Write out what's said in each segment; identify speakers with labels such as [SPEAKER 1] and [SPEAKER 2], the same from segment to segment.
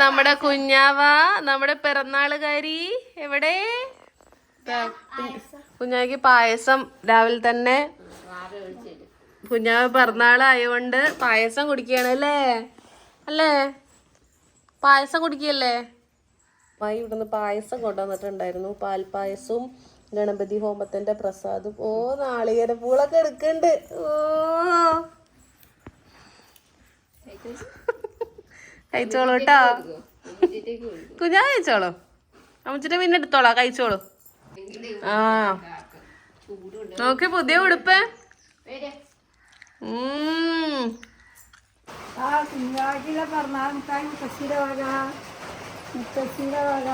[SPEAKER 1] നമ്മുടെ കുഞ്ഞാവ നമ്മുടെ പിറന്നാളുകാരി എവിടെ? കുഞ്ഞാവയ്ക്ക് പായസം രാവിലെ തന്നെ. കുഞ്ഞാവ പിറന്നാളായതുകൊണ്ട് പായസം കുടിക്കുകയാണ് അല്ലേ? അല്ലേ? പായസം കുടിക്കല്ലേ അമ്മായി ഇവിടുന്ന് പായസം കൊണ്ടുവന്നിട്ടുണ്ടായിരുന്നു. പാൽപ്പായസവും ഗണപതി ഹോമത്തിന്റെ പ്രസാദും. ഓ നാളികേര പൂളൊക്കെ എടുക്കണ്ട്. ഓ. കഴിച്ചോളൂ കേട്ടോ. കുഞ്ഞാ കഴിച്ചോളൂ. അമ്മച്ചിട്ട് പിന്നെ എടുത്തോളാം കഴിച്ചോളൂ. ആ. നോക്കി പുതിയ ഉടുപ്പ്. ഉം.
[SPEAKER 2] ആ കുഞ്ഞാഴ്ചയിലെ പറഞ്ഞാൽ മുട്ടായി മുത്തശ്ശിയുടെ വക. മുത്തശ്ശിയുടെ വക.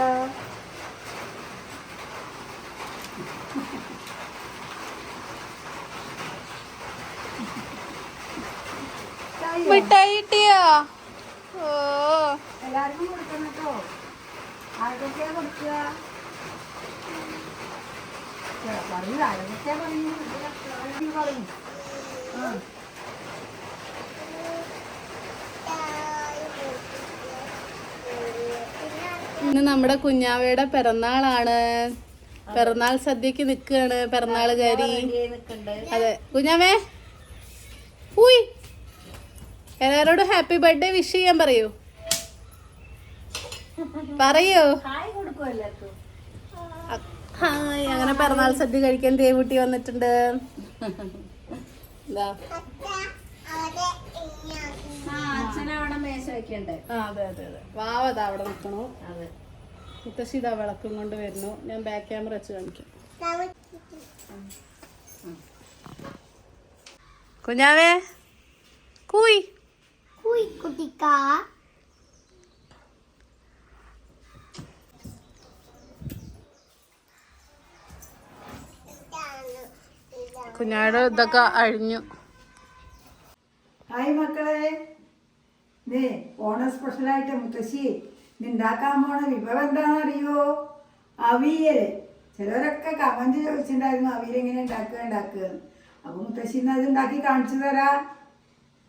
[SPEAKER 1] മിഠായി കിട്ടിയോ?
[SPEAKER 2] എല്ലാവർക്കും കൊടുക്കണം കേട്ടോ. ആർക്കൊക്കെയാ കൊടുക്കുക പറയൂ. ആരൊക്കെയാ പറഞ്ഞു പറയും. ആ.
[SPEAKER 1] ഇന്ന് നമ്മുടെ കുഞ്ഞാവയുടെ പിറന്നാളാണ്. പിറന്നാൾ സദ്യക്ക് നിൽക്കുകയാണ് പിറന്നാളുകാരി അതെ. കുഞ്ഞാവേ. ഊയ് എല്ലാവരോടും ഹാപ്പി ബർത്ത്ഡേ വിഷ് ചെയ്യാൻ പറയൂ. പറയൂ.
[SPEAKER 2] ഹായ്
[SPEAKER 1] അങ്ങനെ പിറന്നാൾ സദ്യ കഴിക്കാൻ ദേവുട്ടി വന്നിട്ടുണ്ട്. ഇതാ.
[SPEAKER 2] അച്ഛനവിടെ മേശ വെക്കണ്ടേ?
[SPEAKER 1] ആ അതെ അതെ അതെ. വാവ ഇതാ അവിടെ നിൽക്കണു മുത്തശ്ശി ഇതാ വിളക്കും കൊണ്ട് വരുന്നു. ഞാൻ ബാക്ക് ക്യാമറ വെച്ച് കാണിക്കാം. കുഞ്ഞാവേ കൂയ്. കുഞ്ഞാടെ ഇതൊക്കെ അഴിഞ്ഞു.
[SPEAKER 2] ഹായ് മക്കളെ. നീ ഓണ സ്പെഷ്യലായിട്ട് മുത്തശ്ശി ഉണ്ടാക്കാൻ പോണ വിഭവം എന്താണെന്ന് അറിയോ അവിയൽ ചിലരൊക്കെ കമന്റ് ചോദിച്ചിട്ടുണ്ടായിരുന്നു അവിയൽ എങ്ങനെ ഉണ്ടാക്കുക ഉണ്ടാക്കുക അപ്പൊ മുത്തശ്ശി അത് ഉണ്ടാക്കി കാണിച്ചു തരാ.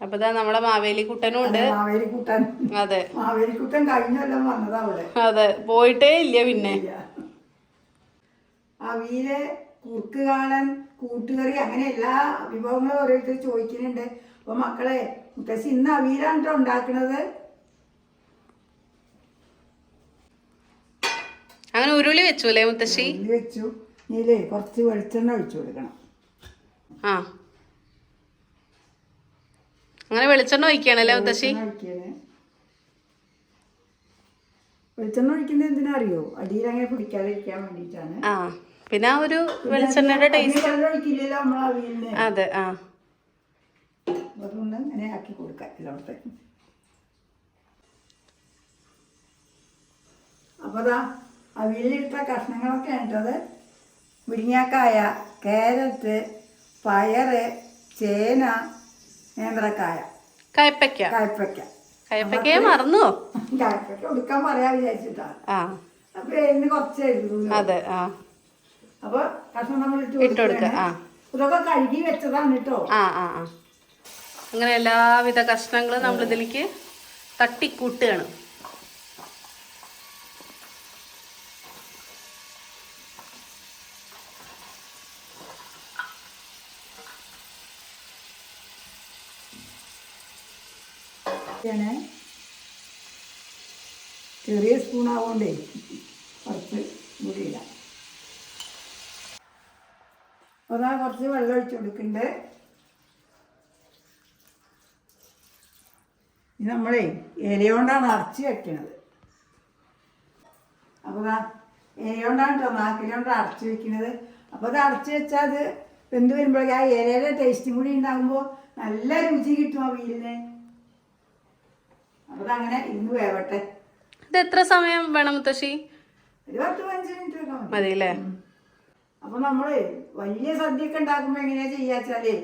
[SPEAKER 1] അപ്പൊ നമ്മളെ മാവേലി കുട്ടനും ഉണ്ട്.
[SPEAKER 2] മാവേലി കുട്ടൻ.
[SPEAKER 1] അതെ.
[SPEAKER 2] മാവേലി കുട്ടൻ കഴിഞ്ഞല്ലോ വന്നതാ അവിടെ.
[SPEAKER 1] അതെ പോയിട്ടേ ഇല്ല പിന്നെ.
[SPEAKER 2] അവിയൽ കുറുക്കുകാളൻ കൂട്ടുകറി അങ്ങനെ എല്ലാ വിഭവങ്ങളും ഓരോരുത്തർ ചോദിക്കുന്നുണ്ട്. അപ്പൊ മക്കളെ മുത്തശ്ശി ഇന്ന് അവിയിലാണ് കേട്ടോ ഉണ്ടാക്കണത്?
[SPEAKER 1] അങ്ങനെ ഉരുളി വെച്ചു അല്ലേ മുത്തശ്ശി
[SPEAKER 2] വെച്ചു. ഇല്ലേ കുറച്ച് വെളിച്ചെണ്ണ ഒഴിച്ചു കൊടുക്കണം.
[SPEAKER 1] ആ. അങ്ങനെ വെളിച്ചെണ്ണ ഒഴിക്കുകയാണല്ലേ മുത്തശ്ശി?
[SPEAKER 2] വെളിച്ചെണ്ണ ഒഴിക്കുന്നത് എന്തിനാ അറിയോ? അടിയിൽ അങ്ങനെ പിടിക്കാതിരിക്കാൻ വേണ്ടിയിട്ടാണ്.
[SPEAKER 1] ആ പിന്നെ ആ ഒരു വെളിച്ചെണ്ണയുടെ ടേസ്റ്റ് അതെ ആ.
[SPEAKER 2] അതുകൊണ്ട് അങ്ങനെ ആക്കി കൊടുക്കാം എല്ലായിടത്തെ. അപ്പോൾ അതാ അവിയലിട്ട കഷ്ണങ്ങളൊക്കെ ഉണ്ടത് മുരിങ്ങാക്കായ കാരറ്റ് പയറ് ചേന നേന്ത്രക്കായ.
[SPEAKER 1] കയപ്പയ്ക്ക.
[SPEAKER 2] കയപ്പയ്ക്ക.
[SPEAKER 1] കയപ്പയ്ക്കയെ മറന്നു.
[SPEAKER 2] കയപ്പയ്ക്ക കൊടുക്കാൻ പറയാ വിചാരിച്ചിട്ടാണ്. അപ്പൊ എന്ന് കുറച്ച്
[SPEAKER 1] അതെ ആ.
[SPEAKER 2] അപ്പൊ കഷ്ണം നമ്മൾ ഇട്ട്
[SPEAKER 1] കൊടുക്ക കൊടുക്കുക.
[SPEAKER 2] ഇതൊക്കെ കഴുകി വെച്ചതാണ് കേട്ടോ
[SPEAKER 1] ആ ആ ആ. അങ്ങനെ എല്ലാവിധ കഷ്ണങ്ങളും നമ്മൾ ഇതിലേക്ക് തട്ടിക്കൂട്ടുകയാണ്
[SPEAKER 2] ഇങ്ങനെ സ്പൂൺ കുറച്ച് കൂടി ഇടാം. അതാ കുറച്ച് വെള്ളം ഒഴിച്ച് കൊടുക്കണ്ടേ. ഇത് നമ്മളേ ഇലയോണ്ടാണ് അരച്ച് വെക്കണത്. അപ്പോൾ ഇലയോണ്ടാണ് കേട്ടോ നാക്കിലോണ്ട് അരച്ച് വെക്കണത്. അപ്പോൾ അത് അടച്ചു വെച്ചാൽ അത് വെന്ത് വരുമ്പോഴേക്കും ആ ഇലയുടെ ടേസ്റ്റും കൂടി ഉണ്ടാകുമ്പോൾ നല്ല രുചി കിട്ടും ആ വീലിന് അപ്പോൾ അങ്ങനെ ഇന്ന് വേവട്ടെ.
[SPEAKER 1] ഇത് എത്ര സമയം വേണം മുത്തശ്ശി? മതിയല്ലേ?
[SPEAKER 2] അപ്പൊ നമ്മൾ വലിയ സദ്യയൊക്കെ ഉണ്ടാക്കുമ്പോ എങ്ങനെയാ ചെയ്യാച്ചാലേ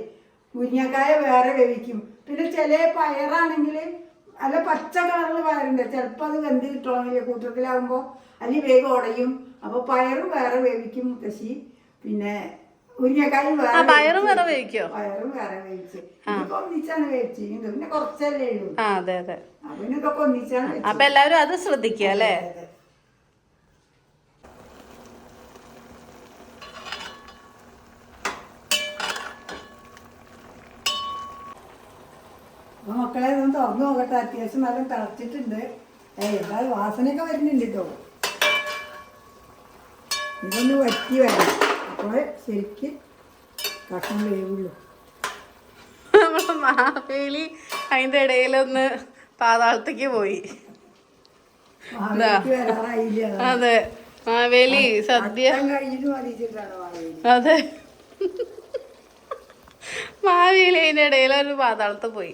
[SPEAKER 2] മുരിങ്ങക്കായ വേറെ വേവിക്കും. പിന്നെ ചില പയറാണെങ്കിൽ അല്ല പച്ച കളറിൽ പയറുണ്ട്. ചിലപ്പോൾ അത് വെന്ത് കിട്ടണമെങ്കിൽ കൂട്ടത്തിലാകുമ്പോൾ അല്ലെങ്കിൽ വേഗം ഉടയും. അപ്പോൾ പയറും വേറെ വേവിക്കും മുത്തശ്ശി. പിന്നെ
[SPEAKER 1] പയറും വേറെ വേവിക്കോ?
[SPEAKER 2] പയറും വേറെ വേവിച്ച്. ഇതിപ്പോ ഒന്നിച്ചാണ് വേവിച്ചിരിക്കുന്നത് പിന്നെ കുറച്ചല്ലേ ഉള്ളൂ.
[SPEAKER 1] ആ അതെ അതെ.
[SPEAKER 2] ഒന്നിച്ചാണ്.
[SPEAKER 1] അപ്പൊ എല്ലാവരും അത് ശ്രദ്ധിക്കുക അല്ലേ.
[SPEAKER 2] അപ്പൊ മക്കളെ ഒന്ന് തുറന്നു നോക്കട്ടെ. അത്യാവശ്യം നല്ല തിളച്ചിട്ടുണ്ട്. ഏയ് എന്തായാലും വാസനയൊക്കെ വരുന്നുണ്ട് കേട്ടോ. ഇതൊന്ന് വറ്റി വരണം. അപ്പോൾ ശരിക്ക് കഷ്ണം വേവുള്ളൂ.
[SPEAKER 1] നമ്മളെ മാവേലി അതിന്റെ ഇടയിലൊന്ന് പാതാളത്തേക്ക് പോയി. അതെ. മാവേലി സദ്യ.
[SPEAKER 2] മാവേലി.
[SPEAKER 1] അതെ. മാവേലി അതിന്റെ ഇടയിലൊരു പാതാളത്ത് പോയി.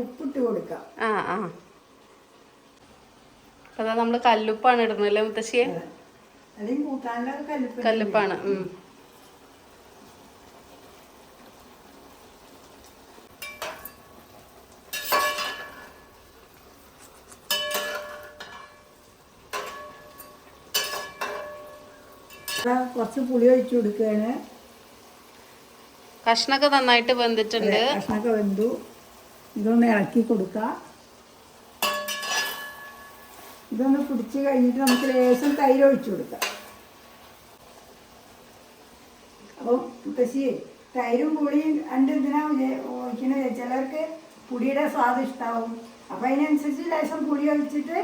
[SPEAKER 2] ഉപ്പിട്ട് കൊടുക്കാം.
[SPEAKER 1] ആ ആ. അതാ നമ്മൾ കല്ലുപ്പാണ് ഇടുന്നല്ലേ മുത്തശ്ശിയെ? കല്ലുപ്പാണ്
[SPEAKER 2] കുറച്ച് പുളി ഒഴിച്ചു കൊടുക്കുകയാണ്.
[SPEAKER 1] കഷ്ണൊക്കെ നന്നായിട്ട് വെന്തിട്ടുണ്ട്.
[SPEAKER 2] കഷ്ണൊക്കെ വെന്തു. ഇതൊന്ന് ഇളക്കി കൊടുക്കാം. ഇതൊന്ന് പിടിച്ച് കഴിഞ്ഞിട്ട് നമുക്ക് ലേശം തൈര് ഒഴിച്ചു കൊടുക്കാം. അപ്പം മുത്തശ്ശി തൈരും പുളിയും രണ്ട് എന്തിനാ ഒഴിക്കുന്നത് ചിലർക്ക് പുളിയുടെ സ്വാദ് ഇഷ്ടാവും. അപ്പം അതിനനുസരിച്ച് ലേശം പുളി ഒഴിച്ചിട്ട്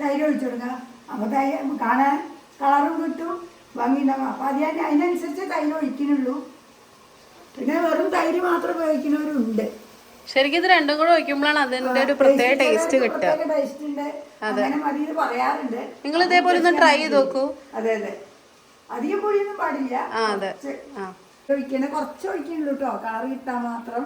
[SPEAKER 2] തൈര് ഒഴിച്ചു കൊടുക്കാം. അപ്പോൾ തൈ കാണാൻ കളറും കിട്ടും ഭംഗി ഉണ്ടാവും. അപ്പം അത് ഞാൻ അതിനനുസരിച്ച് തൈര് ഒഴിക്കുന്നുള്ളൂ. പിന്നെ വെറും തൈര് മാത്രം ഉപയോഗിക്കുന്നവരുണ്ട്.
[SPEAKER 1] ശരിക്കും ഇത് രണ്ടും കൂടെ വയ്ക്കുമ്പോഴാണ് അതിന്റെ ഒരു പ്രത്യേക ടേസ്റ്റ് കിട്ടുക.
[SPEAKER 2] അതെ.
[SPEAKER 1] നിങ്ങൾ ഇതേപോലെ ഒന്ന് ട്രൈ ചെയ്ത് നോക്കൂ.
[SPEAKER 2] അതെ അതെ. അധികം പൊടിയൊന്നും പാടില്ല.
[SPEAKER 1] ആ അതെ.
[SPEAKER 2] കുറച്ച്
[SPEAKER 1] ആ.
[SPEAKER 2] ഒഴിക്കണ കുറച്ച് ഒഴിക്കുന്നുള്ളൂ കേട്ടോ കളർ കിട്ടാൻ മാത്രം.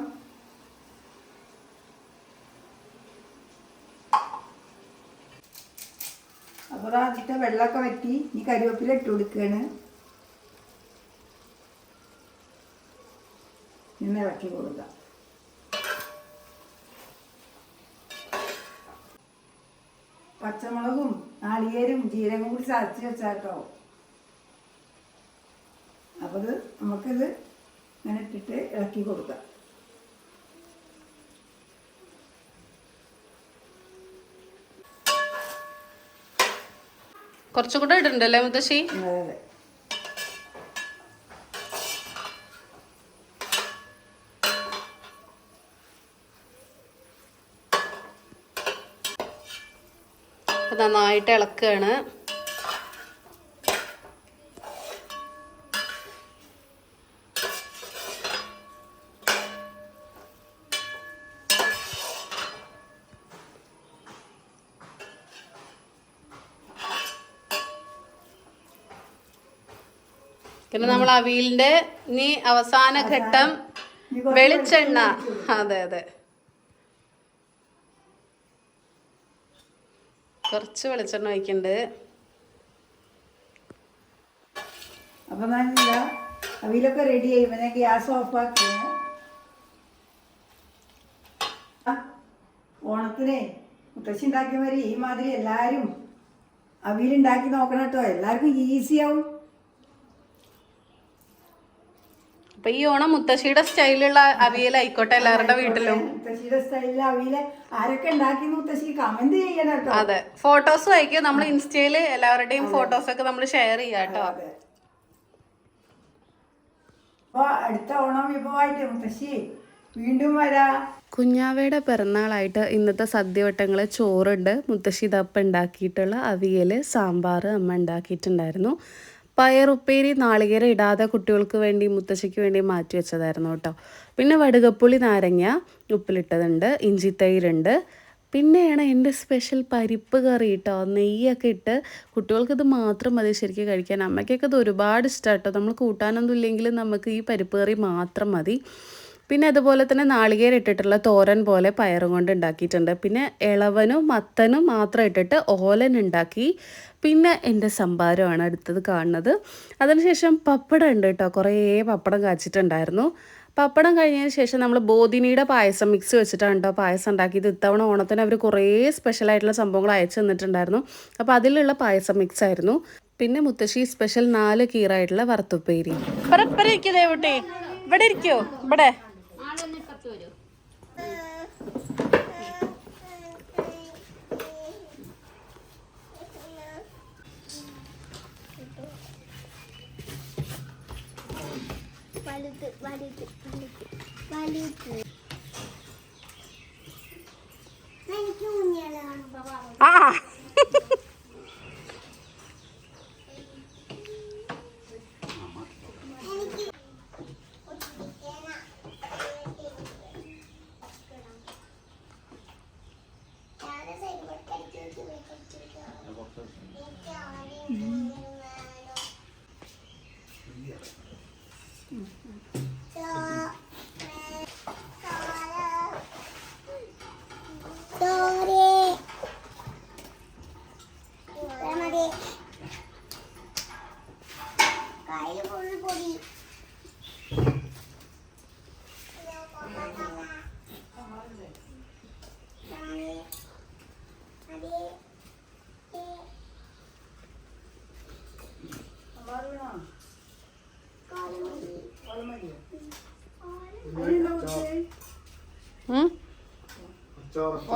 [SPEAKER 2] അപ്പോൾ ആദ്യത്തെ വെള്ളമൊക്കെ വറ്റി ഇനി കരിവേപ്പില ഇട്ട് കൊടുക്കുകയാണ് ഇന്ന് ഇളക്കി കൊടുക്കാം. പച്ചമുളകും നാളികേരും ജീരകം കൂടി ചതച്ച് വെച്ചാട്ടോ. അപ്പോൾ ഇത് നമുക്കിത് ഇങ്ങനെ ഇട്ടിട്ട് ഇളക്കി കൊടുക്കാം.
[SPEAKER 1] കുറച്ചുകൂടെ ഇടണ്ടല്ലേ മുത്തശ്ശി?
[SPEAKER 2] അതെ അതെ.
[SPEAKER 1] അപ്പൊ നന്നായിട്ട് ഇളക്കുകയാണ് പിന്നെ നമ്മൾ അവിയലിന്റെ ഇനി അവസാന ഘട്ടം വെളിച്ചെണ്ണ. അതെ അതെ. കുറച്ച് വെളിച്ചെണ്ണ ഒഴിക്കുന്നുണ്ട്.
[SPEAKER 2] അപ്പം നല്ല അവിയിലൊക്കെ റെഡി ആയി. ഗ്യാസ് ഓഫാക്കിയാണ് ഓണത്തിനെ മുത്തശ്ശി ഉണ്ടാക്കിയ മാതിരി ഈ മാതിരി എല്ലാവരും അവിയിലുണ്ടാക്കി നോക്കണം കേട്ടോ. എല്ലാവർക്കും ഈസി
[SPEAKER 1] അപ്പൊ ഈ ഓണം മുത്തശ്ശിയുടെ സ്റ്റൈലുള്ള അവിയലായിക്കോട്ടെ എല്ലാവരുടെ വീട്ടിലും.
[SPEAKER 2] മുത്തശ്ശിയുടെ സ്റ്റൈലിൽ അവിയൽ ആരൊക്കെ ഉണ്ടാക്കി മുത്തശ്ശി കമന്റ് ചെയ്യണം കേട്ടോ.
[SPEAKER 1] അതെ ഫോട്ടോസ് അയക്കും നമ്മൾ ഇൻസ്റ്റയിൽ എല്ലാവരുടെയും ഫോട്ടോസ് ഒക്കെ നമ്മൾ ഷെയർ ചെയ്യാം കേട്ടോ.
[SPEAKER 2] അടുത്ത ഓണം വിഭവമായിട്ട് മുത്തശ്ശി വീണ്ടും വരാ.
[SPEAKER 1] കുഞ്ഞാവയുടെ പിറന്നാളായിട്ട് ഇന്നത്തെ സദ്യവട്ടങ്ങളെ ചോറുണ്ട്. മുത്തശ്ശി ദപ്പ ഉണ്ടാക്കിയിട്ടുള്ള അവിയൽ സാമ്പാർ അമ്മ ഉണ്ടാക്കിയിട്ടുണ്ടായിരുന്നു. പയറുപ്പേരി നാളികേരം ഇടാതെ കുട്ടികൾക്ക് വേണ്ടി മുത്തശ്ശിക്ക് വേണ്ടി മാറ്റി വെച്ചതായിരുന്നു കേട്ടോ. പിന്നെ വടുകപ്പുളി നാരങ്ങ ഉപ്പിലിട്ടതുണ്ട് ഇഞ്ചിത്തൈരുണ്ട് പിന്നെയാണ് എന്റെ സ്പെഷ്യൽ പരിപ്പ് കറി കേട്ടോ. നെയ്യൊക്കെ ഇട്ട് കുട്ടികൾക്കിത് മാത്രം മതി ശരിക്കും കഴിക്കാൻ. അമ്മയ്ക്കൊക്കെ ഇത് ഒരുപാട് ഇഷ്ടമാണ് കേട്ടോ. നമ്മൾ കൂട്ടാനൊന്നും ഇല്ലെങ്കിലും നമുക്ക് ഈ പരിപ്പ് കറി മാത്രം മതി. പിന്നെ അതുപോലെ തന്നെ നാളികേരം ഇട്ടിട്ടുള്ള തോരൻ പോലെ പയറും കൊണ്ട് ഉണ്ടാക്കിയിട്ടുണ്ട്. പിന്നെ ഇളവനും മത്തനും മാത്രം ഇട്ടിട്ട് ഓലൻ ഉണ്ടാക്കി. പിന്നെ എന്റെ സംഭാരമാണ് അടുത്തത് കാണുന്നത്. അതിനുശേഷം പപ്പടം ഉണ്ട് കേട്ടോ. കുറേ പപ്പടം കാച്ചിട്ടുണ്ടായിരുന്നു. പപ്പടം കഴിഞ്ഞതിന് ശേഷം നമ്മൾ ബോധിനിയുടെ പായസം മിക്സ് വെച്ചിട്ടാണ് കേട്ടോ പായസം ഉണ്ടാക്കിയത്. ഇത്തവണ ഓണത്തിന് അവർ കുറേ സ്പെഷ്യലായിട്ടുള്ള സംഭവങ്ങൾ അയച്ചു തന്നിട്ടുണ്ടായിരുന്നു. അപ്പോൾ അതിലുള്ള പായസം മിക്സ് ആയിരുന്നു. പിന്നെ മുത്തശ്ശി സ്പെഷ്യൽ നാല് കീറായിട്ടുള്ള വറുത്തുപ്പേരി. ഇവിടെ ഇരിക്കോ? ഇവിടെ.
[SPEAKER 3] വലുത് വലുത് വലുത് വലുത്. എനിക്ക് കുഞ്ഞാണ്
[SPEAKER 1] ആ Mm-hmm.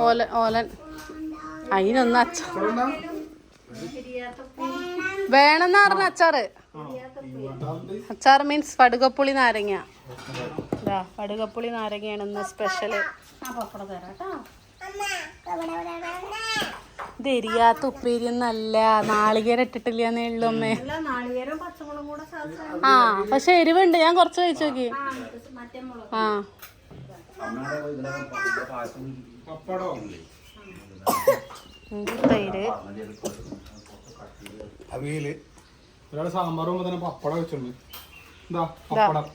[SPEAKER 1] ഓല ഓലൻ. അതിനൊന്ന് അച്ചാർ. വേണമെന്ന് പറഞ്ഞ അച്ചാറ്. അച്ചാർ മീൻസ് പടുകപ്പുളി നാരങ്ങ. ഇതാ പടുകപ്പുളി നാരങ്ങയാണ് ഇന്ന് സ്പെഷ്യൽ ഇത് എരിയാത്ത ഉപ്പേരി ഒന്നല്ല നാളികേരം ഇട്ടിട്ടില്ലെന്നേ ഉള്ളൂ അമ്മേ.
[SPEAKER 2] നാളികേരം പച്ചമുളകും കൂടെ സാധാരണ
[SPEAKER 1] ആ പക്ഷെ എരിവുണ്ട്. ഞാൻ കുറച്ച് കഴിച്ചു നോക്കി. ആ തൈര്
[SPEAKER 4] അവിയൽ. ഒരാൾ സാമ്പാർ പോകുമ്പോ തന്നെ പപ്പടം വെച്ചിട്ടുണ്ട്. എന്താ പപ്പടം.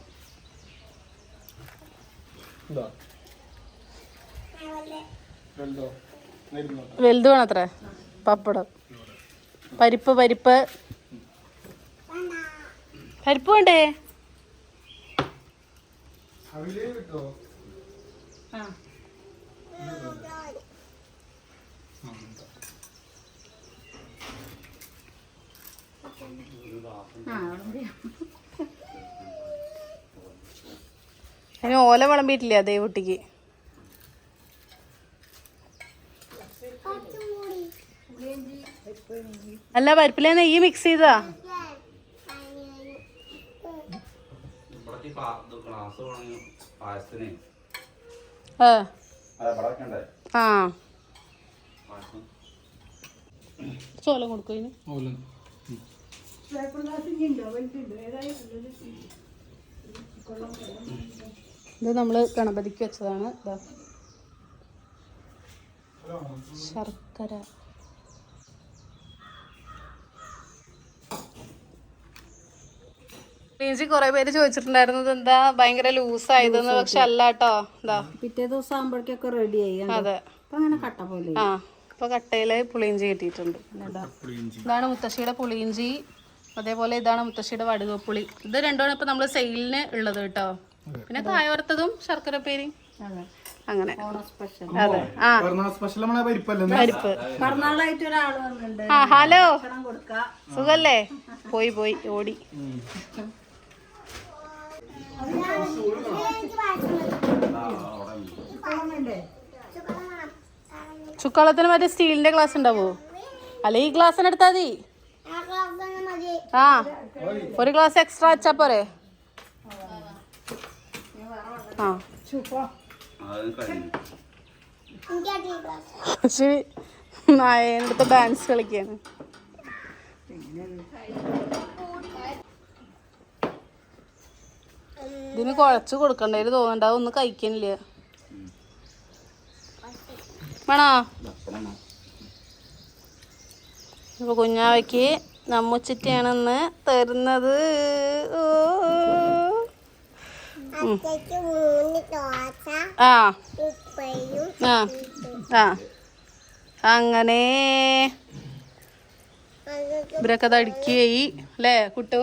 [SPEAKER 4] എന്താ
[SPEAKER 1] വലുത്? വേണത്രേ. പപ്പടം. പരിപ്പ് പരിപ്പ്. പരിപ്പ് വേണ്ടേ?
[SPEAKER 4] അവിയൽ കിട്ടോ
[SPEAKER 1] അതിന് ഓല വിളമ്പിയിട്ടില്ല ദേവുട്ടിക്ക് അല്ല പരിപ്പിലെ നെയ്യ് മിക്സ് ചെയ്താ ആ. ചോല കൊടുക്കും ഇതിന്
[SPEAKER 4] ഓല
[SPEAKER 2] ഉണ്ടോ വലുതുണ്ടോ ഏതായാലും
[SPEAKER 1] ഇത് നമ്മൾ ഗണപതിക്ക് വെച്ചതാണ്. ഇതാ ശർക്കര. ചേച്ചി കുറെ പേര് ചോദിച്ചിട്ടുണ്ടായിരുന്നത് എന്താ ഭയങ്കര ലൂസ് ആയതെന്ന് പക്ഷെ അല്ല കേട്ടോ. എന്താ
[SPEAKER 2] പിറ്റേ ദിവസം ആകുമ്പോഴേക്കൊക്കെ റെഡിയായി
[SPEAKER 1] അതെ.
[SPEAKER 2] അപ്പൊ അങ്ങനെ കട്ട പോലെ
[SPEAKER 1] ആ ഇപ്പൊ കട്ടയിൽ പുളിയിഞ്ചി കിട്ടിയിട്ടുണ്ട്. ഇതാ. ഇതാണ് മുത്തശ്ശിയുടെ പുളിയിഞ്ചി. അതേപോലെ ഇതാണ് മുത്തശ്ശിയുടെ വടുകപ്പുളി. ഇത് രണ്ടുമാണ് ഇപ്പൊ നമ്മൾ സെയിലിന് ഉള്ളത് കേട്ടോ. പിന്നെ കായവറുത്തതും ശർക്കര പേരി അങ്ങനെ.
[SPEAKER 2] സ്പെഷ്യൽ
[SPEAKER 1] അതെ. ആ.
[SPEAKER 4] സ്പെഷ്യൽ നമ്മളെ പരിപ്പല്ലേ?
[SPEAKER 1] പരിപ്പ്. ആ ഹലോ. സുഖല്ലേ? പോയി പോയി ഓടി.
[SPEAKER 2] വേണ്ടേ
[SPEAKER 1] ചുക്കാളത്തിന് മറ്റേ സ്റ്റീലിന്റെ ഗ്ലാസ് ഉണ്ടാവോ? അല്ലെ ഈ ഗ്ലാസ്സിന് എടുത്താ മതി
[SPEAKER 3] മതി.
[SPEAKER 1] ആ ഒരു ഗ്ലാസ് എക്സ്ട്രാ വെച്ചാ പോരെ? ആ. പക്ഷേ അടുത്ത് ഡാൻസ് കളിക്കാണ്. ഇതിന് കുഴച്ച് കൊടുക്കണ്ടേര് തോന്നണ്ട ഒന്നും കഴിക്കണില്ല. വേണോ. ഇപ്പൊ കുഞ്ഞാവയ്ക്ക് നമ്മുച്ചിട്ടാണെന്ന് തരുന്നത് ആ ആ ആ അങ്ങനെ ഇവരൊക്കെ അത് അടിക്കുകയായി അല്ലേ കുട്ടു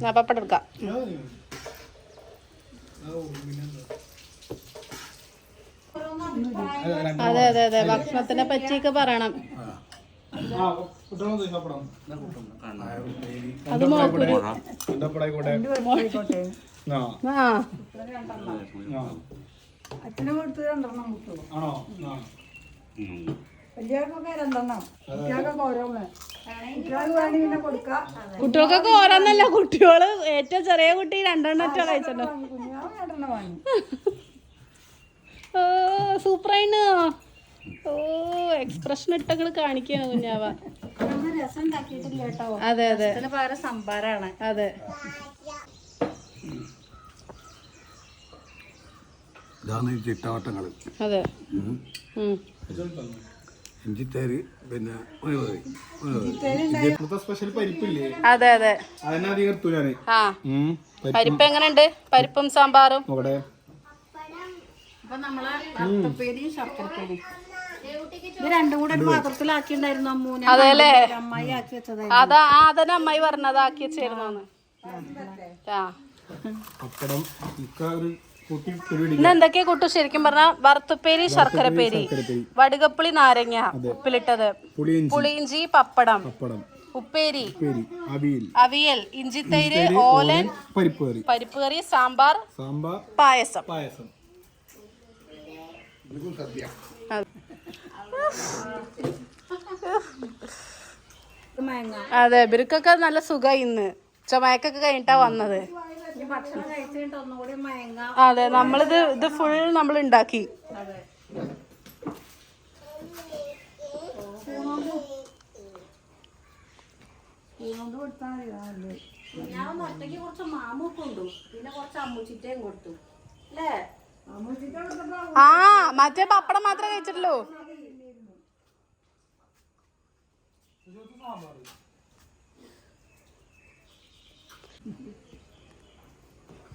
[SPEAKER 1] പപ്പടം എടുക്കാം അതെ അതെ അതെ. ഭക്ഷണത്തിനെ പറ്റിയൊക്കെ പറയണം. അത്
[SPEAKER 2] അച്ഛനെ കൊടുത്ത് രണ്ടെണ്ണം കിട്ടുമോ
[SPEAKER 4] ആണോ? ആ.
[SPEAKER 2] വലിയവർക്കൊക്കെ രണ്ടെണ്ണം. കുട്ടികൾക്കൊക്കെ
[SPEAKER 1] ഓരോന്നല്ല. കുട്ടികൾ ഏറ്റവും ചെറിയ കുട്ടി രണ്ടെണ്ണം ഒറ്റ കഴിച്ചിട്ടുണ്ടോ
[SPEAKER 2] വാങ്ങി.
[SPEAKER 1] ഓ സൂപ്പറായിണ് ഓ എക്സ്പ്രഷൻ ഇട്ടങ്ങൾ കാണിക്കാണ് കുഞ്ഞാവ
[SPEAKER 2] രസം ഉണ്ടാക്കിയിട്ടില്ല കേട്ടോ.
[SPEAKER 1] അതെ അതെ.
[SPEAKER 2] പകരം സംഭാരാണ്
[SPEAKER 1] അതെ.
[SPEAKER 5] ഇതാണ് ഈ ചിട്ടവട്ടങ്ങൾ
[SPEAKER 1] അതെ.
[SPEAKER 5] ഇഞ്ചിത്തേരി പിന്നെ
[SPEAKER 4] സ്പെഷ്യൽ പരിപ്പില്ലേ?
[SPEAKER 1] അതെ അതെ.
[SPEAKER 4] എടുത്തു.
[SPEAKER 1] പരിപ്പ് എങ്ങനെയുണ്ട്? പരിപ്പും സാമ്പാറും?
[SPEAKER 2] ഇവിടെ. അതെല്ലേ
[SPEAKER 1] അതെ അല്ലേ?
[SPEAKER 2] അമ്മായി ആക്കി
[SPEAKER 1] അതാ ആ അതന്നെ അമ്മായി പറഞ്ഞതാക്കി വെച്ചായിരുന്നു ആ.
[SPEAKER 4] പപ്പടം ഒരു കൂട്ടി പിടിപിടി
[SPEAKER 1] ഇന്ന് എന്തൊക്കെയാ കൂട്ടു ശരിക്കും പറഞ്ഞ വറുത്തുപ്പേരി ശർക്കരപ്പേരി. വടുകപ്പുളി നാരങ്ങ. ഉപ്പിലിട്ടത്.
[SPEAKER 4] പുളിയിഞ്ചി
[SPEAKER 1] പപ്പടം. ഉപ്പേരി.
[SPEAKER 4] അവിയൽ.
[SPEAKER 1] ഇഞ്ചിത്തൈര് ഓലൻ
[SPEAKER 4] പരിപ്പ് കറി.
[SPEAKER 1] സാമ്പാർ
[SPEAKER 4] സാമ്പാർ
[SPEAKER 1] പായസം.
[SPEAKER 4] പായസം.
[SPEAKER 1] അത്. അതെ ഇവർക്കൊക്കെ നല്ല സുഖം ഇന്ന്. ചുമയക്കൊക്കെ കഴിഞ്ഞിട്ടാ വന്നത്. അതെ നമ്മളിത് ഇത് ഫുൾ നമ്മൾ ഉണ്ടാക്കി
[SPEAKER 2] പൂണോണ്ട് കൊടുത്താൽ മതി അതല്ലേ ഞാൻ ഒറ്റയ്ക്ക് കുറച്ച് മാമൊക്കെ കൊണ്ടു. പിന്നെ കുറച്ച് അമ്മൂച്ചിറ്റയും കൊടുത്തു. അല്ലേ? അമ്മൂച്ചിറ്റ കൊടുത്തപ്പോ
[SPEAKER 1] ആ മറ്റേ പപ്പടം മാത്രമേ കഴിച്ചിട്ടുള്ളൂ.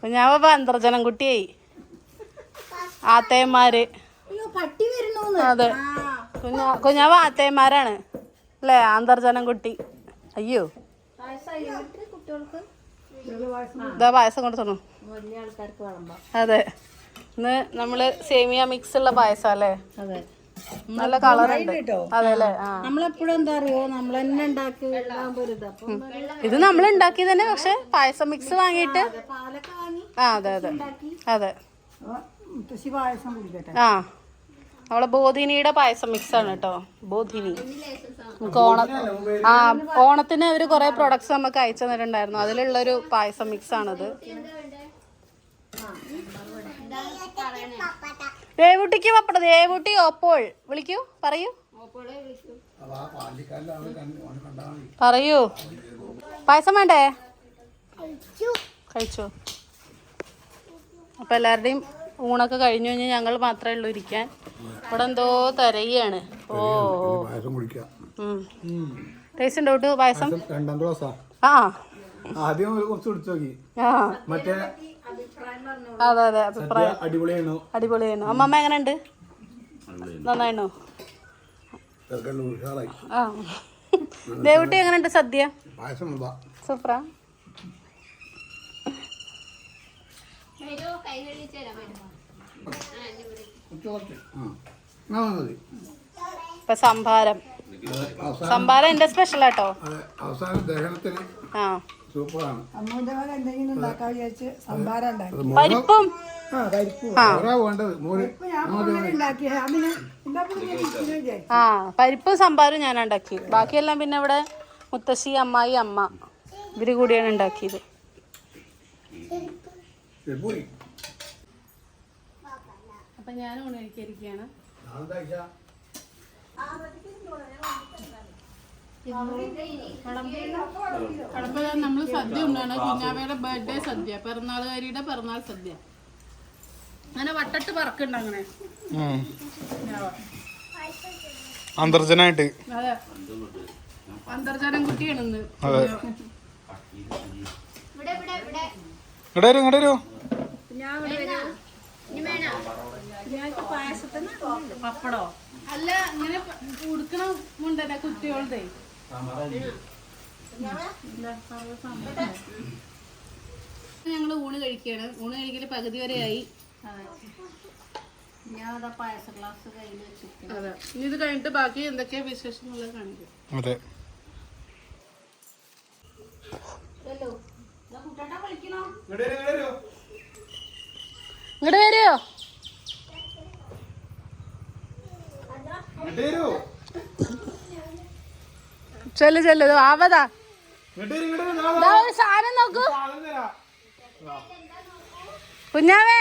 [SPEAKER 1] കുഞ്ഞാവ അന്തർജനം കുട്ടിയായി. ആത്തേമാര്
[SPEAKER 2] അയ്യോ പട്ടി വരുന്നു
[SPEAKER 1] അതെ. കുഞ്ഞാ കുഞ്ഞാവ ആത്തേമാരാണ് അല്ലേ? അന്തർജനം കുട്ടി. അയ്യോ.
[SPEAKER 2] കുട്ടികൾക്ക്
[SPEAKER 1] ഇതാ പായസം
[SPEAKER 2] വിളമ്പാം.
[SPEAKER 1] അതെ. ഇന്ന് നമ്മൾ സേമിയ മിക്സ് ഉള്ള പായസം അല്ലേ?
[SPEAKER 2] അതെ.
[SPEAKER 1] നല്ല
[SPEAKER 2] നമ്മളെപ്പോഴും എന്താ അറിയോ? നമ്മൾ തന്നെ ഉണ്ടാക്കി ഒരു ഇത്.
[SPEAKER 1] നമ്മൾ ഉണ്ടാക്കി തന്നെ പക്ഷെ പായസം മിക്സ് വാങ്ങിയിട്ട് ആ അതെ അതെ. അതെ. ആ നമ്മളെ ബോധിനിയുടെ പായസം മിക്സ് ആണ് കേട്ടോ ബോധിനി. നമുക്ക് ഓണ ആ ഓണത്തിന് അവർ കൊറേ പ്രൊഡക്ട്സ് നമുക്ക് അയച്ചു തന്നിട്ടുണ്ടായിരുന്നു. അതിലുള്ളൊരു പായസം മിക്സ് ആണിത്. ദേവുട്ടിക്ക് പപ്പട ദേവുട്ടി ഓപ്പോൾ. വിളിക്കൂ പറയൂ. പറയൂ. പായസം വേണ്ടേ? കഴിച്ചു. അപ്പൊ എല്ലാവരുടെയും ഊണൊക്കെ കഴിഞ്ഞു കഴിഞ്ഞാൽ ഞങ്ങൾ മാത്രമേ ഉള്ളൂ ഇരിക്കാൻ. ഇവിടെ എന്തോ തരയാണ്. ഓ ടേസ്റ്റ് ഉണ്ടോ പായസം? ആ.
[SPEAKER 4] ആദ്യം ഒരു കുറച്ച് കുടിച്ചു നോക്കി.
[SPEAKER 1] ആ.
[SPEAKER 4] മറ്റേ
[SPEAKER 1] അതെ അതെ അഭിപ്രായം.
[SPEAKER 4] അടിപൊളിയാണ്? അമ്മമ്മ
[SPEAKER 1] എങ്ങനെ അമ്മമ്മ എങ്ങനെയുണ്ട്? നന്നായിണോ? ആ. ദേവുട്ടി എങ്ങനെയുണ്ട് സദ്യ? സൂപ്പറാ. ഇപ്പൊ സംഭാരം. സംഭാരം എന്റെ സ്പെഷ്യൽ ആട്ടോ.
[SPEAKER 5] അതെ അവസാനം ദഹനത്തിന്
[SPEAKER 1] ആ.
[SPEAKER 5] സൂപ്പറാണ്.
[SPEAKER 2] അമ്മൂന്റെ മകൻ എന്തെങ്കിലും ഉണ്ടാക്കാൻ വിചാരിച്ച് സംഭാരം ഉണ്ടാക്കി
[SPEAKER 1] പരിപ്പും.
[SPEAKER 2] ആ പരിപ്പ്.
[SPEAKER 5] മോരാ വേണ്ടത്. മോര്
[SPEAKER 2] പരിപ്പ് ഞാൻ അങ്ങനെ ഉണ്ടാക്കി. അതിന് എന്താ വിചാരിച്ചു.
[SPEAKER 1] ആ പരിപ്പ് സംഭാരം ഞാൻ ഉണ്ടാക്കി ബാക്കിയെല്ലാം പിന്നെ ഇവിടെ മുത്തശ്ശി അമ്മായി അമ്മ ഇവർ കൂടിയാണ് ഉണ്ടാക്കിയത്. അപ്പൊ ഞാൻ ഊണിരിക്കുകയാണ് കടപ്പ നമ്മൾ സദ്യ ഉണ്ടാണ് കുഞ്ഞാവയുടെ ബർത്ത്ഡേ സദ്യ പിറന്നാളുകാരിയുടെ പിറന്നാൾ സദ്യ. അങ്ങനെ വട്ടട്ട് പറക്കുണ്ട് അങ്ങനെ.
[SPEAKER 4] അന്തർജനായിട്ട്.
[SPEAKER 1] അതെ. അന്തർജനം കുട്ടിയാണ് ഇന്ന്.
[SPEAKER 4] ഇങ്ങോട്ട് വരൂ
[SPEAKER 1] പപ്പടോ? അല്ല ഇങ്ങനെ ഉടുക്കണ മുണ്ടല്ലേ കുട്ടികളുടെ? ഞങ്ങൾ ഊണ് കഴിക്കുകയാണ് ഊണ് കഴിക്കൽ പകുതി വരെ അതെ ഇനി ഇത് കഴിഞ്ഞിട്ട് ബാക്കി എന്തൊക്കെയാ വിശേഷങ്ങളുള്ളത് കാണിക്കും.
[SPEAKER 4] അതെ.
[SPEAKER 6] കുട്ടേട്ടാ വിളിക്കണോ
[SPEAKER 1] ഇങ്ങോട്ട് വരുമോ ചെല്ലു ചെല്ലു. ആവതാ സാധനം നോക്കൂ. കുഞ്ഞാവേ.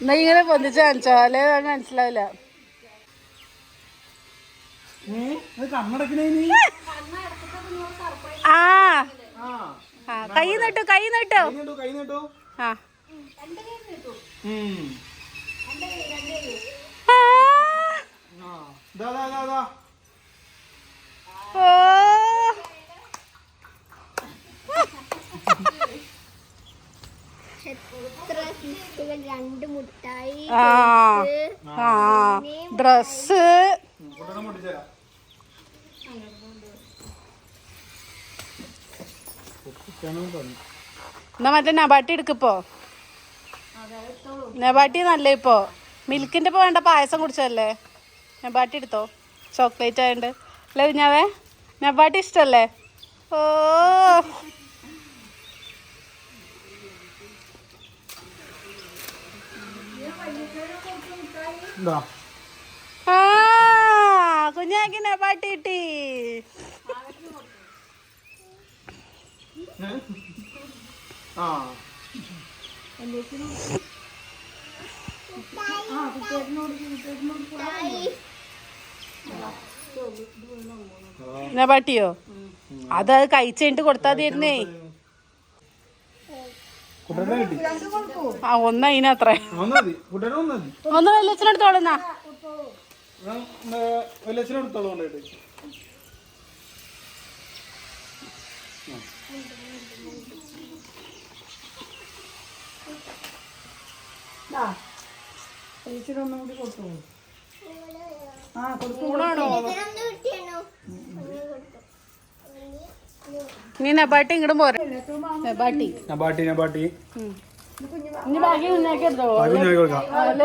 [SPEAKER 1] എന്നാ ഇങ്ങനെ പൊന്തിച്ച് കാണിച്ചോ? അല്ലേ മനസ്സിലാവില്ല. ആ. കൈ നട്ടു കൈ നീട്ടോ. ആ.
[SPEAKER 3] രണ്ട് മുട്ടായി
[SPEAKER 1] ഡ്രസ് എന്നാ മറ്റേ നബാട്ടി എടുക്കിപ്പോ നബാട്ടി നല്ല ഇപ്പോ? മിൽക്കിന്റെ ഇപ്പൊ വേണ്ട പായസം കുടിച്ചതല്ലേ? നെബാട്ടി എടുത്തോ? ചോക്ലേറ്റ് ആയതുകൊണ്ട് അല്ലേ കുഞ്ഞാവേ? നെബാട്ടി ഇഷ്ടല്ലേ? ഓ. കുഞ്ഞാക്ക് നബാട്ടി കിട്ടി.
[SPEAKER 4] ആ.
[SPEAKER 1] നബാട്ടിയോ അത് അത് കഴിച്ചിട്ട്
[SPEAKER 4] കൊടുത്താ തീരുന്നേ
[SPEAKER 1] ആ ഒന്ന് അതിനത്രേ
[SPEAKER 4] ഒന്ന് കുട്ടനെ ഒന്ന് മതി
[SPEAKER 1] ഒന്ന്
[SPEAKER 2] കൂടി കൊടുത്തു ആ കൊടുത്തു
[SPEAKER 1] നീ നബാട്ടി ഇങ്ങോട്ടും പോരെ. നബാട്ടി.
[SPEAKER 4] നബാട്ടി നബാട്ടി.
[SPEAKER 1] ഇനി ബാക്കി
[SPEAKER 4] ഞാൻ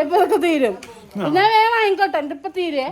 [SPEAKER 1] ഇപ്പൊ തീരും. പിന്നെ വേഗം വാങ്ങിക്കോട്ടെ എന്റെ ഇപ്പൊ തീരെ